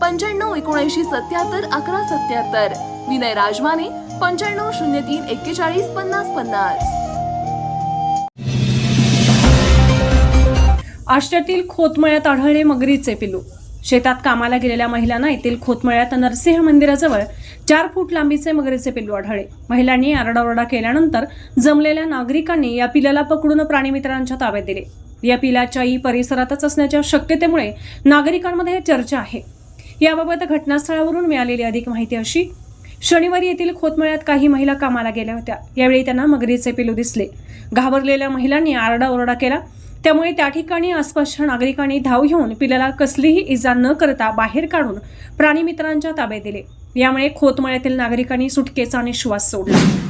पंच्याण्णव एकोणऐंशी सत्याहत्तर अकरा सत्याहत्तर. विनय राजमाने पंच्याण्णव शून्य तीन एक्केचाळीस पन्नास पन्नास. आष्ट्यातील खोतमळ्यात आढळले मगरीचे पिलू. शेतात कामाला गेलेल्या महिलांना येथील खोतमळ्यात नरसिंह मंदिराजवळ चार फूट लांबीचे मगरीचे पिल्लू आढळले. महिलांनी आरडाओरडा केल्यानंतर जमलेल्या नागरिकांनी या पिलाला पकडून प्राणीमित्रांच्या ताब्यात दिले. या पिलाच्या ई परिसरातच असण्याच्या शक्यतेमुळे नागरिकांमध्ये चर्चा आहे. याबाबत घटनास्थळावरून मिळालेली अधिक माहिती अशी. शनिवारी येथील खोतमळ्यात काही महिला कामाला गेल्या होत्या. यावेळी त्यांना मगरीचे पिलू दिसले. घाबरलेल्या महिलांनी आरडाओरडा केला. त्यामुळे त्या ठिकाणी आसपासच्या नागरिकांनी धाव घेऊन पिल्याला कसलीही इजा न करता बाहेर काढून प्राणीमित्रांच्या ताब्यात दिले. यामुळे खोतमळ्यातील नागरिकांनी सुटकेचा निश्वास सोडला.